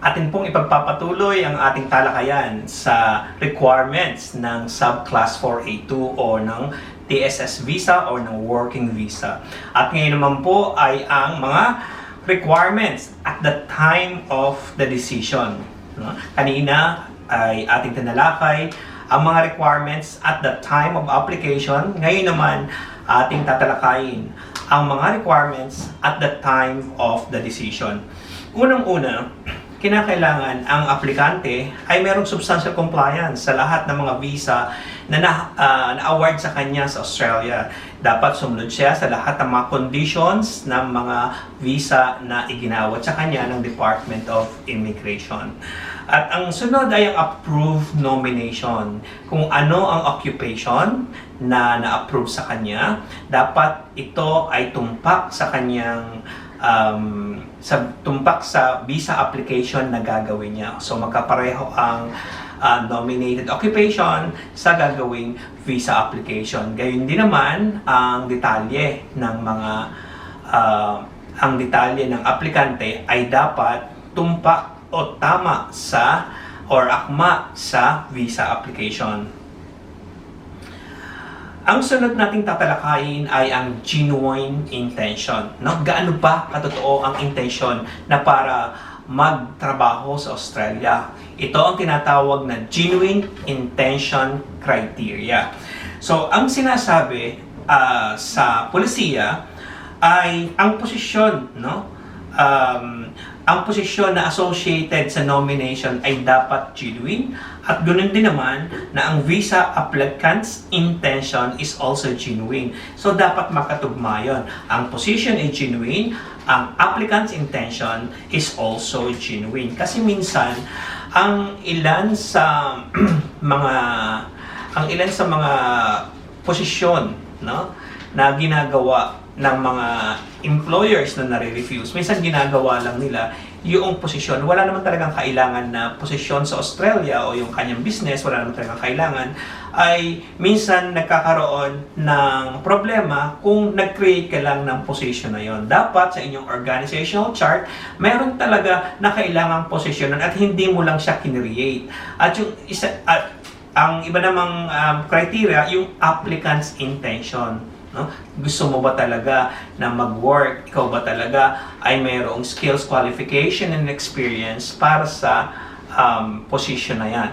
atin pong ipagpapatuloy ang ating talakayan sa requirements ng Subclass 4A2 o ng TSS visa o ng working visa. At ngayon naman po ay ang mga requirements at the time of the decision. No? Kanina ay ating tinalakay ang mga requirements at the time of application. Ngayon naman, ating tatalakayin ang mga requirements at the time of the decision. Unang-una, kinakailangan ang aplikante ay merong substantial compliance sa lahat ng mga visa na na, ah, na-award sa kanya sa Australia. Dapat sumunod siya sa lahat ng mga conditions ng mga visa na iginawat sa kanya ng Department of Immigration. At ang sunod ay ang approved nomination. Kung ano ang occupation na na-approve sa kanya, dapat ito ay tumpak sa kanyang um, sa tumpak sa visa application na gagawin niya. So magkapareho ang uh, nominated occupation sa gagawing visa application. Gayun din naman ang detalye ng mga uh, ang detalye ng aplikante ay dapat tumpak o tama sa or akma sa visa application. Ang sunod nating tatalakayin ay ang genuine intention. No? Gaano ba katotoo ang intention na para magtrabaho sa Australia? Ito ang tinatawag na genuine intention criteria. So, ang sinasabi ah, sa polisiya ay ang posisyon, no? Um, ang posisyon na associated sa nomination ay dapat genuine at ganoon din naman na ang visa applicant's intention is also genuine. So dapat makatugma yun. Ang position ay genuine, ang applicant's intention is also genuine. Kasi minsan, ang ilan sa mga ang ilan sa mga posisyon no na ginagawa ng mga employers na nare-refuse. Minsan ginagawa lang nila yung posisyon. Wala naman talagang kailangan na posisyon sa Australia o yung kanyang business, wala naman talagang kailangan, ay minsan nagkakaroon ng problema kung nag-create ka lang ng position na yon. Dapat sa inyong organizational chart, mayroon talaga na kailangang posisyonan at hindi mo lang siya kinreate. At yung isa, at ang iba namang um, criteria, yung applicant's intention. No? Gusto mo ba talaga na mag-work? Ikaw ba talaga ay mayroong skills, qualification, and experience para sa um, position na yan?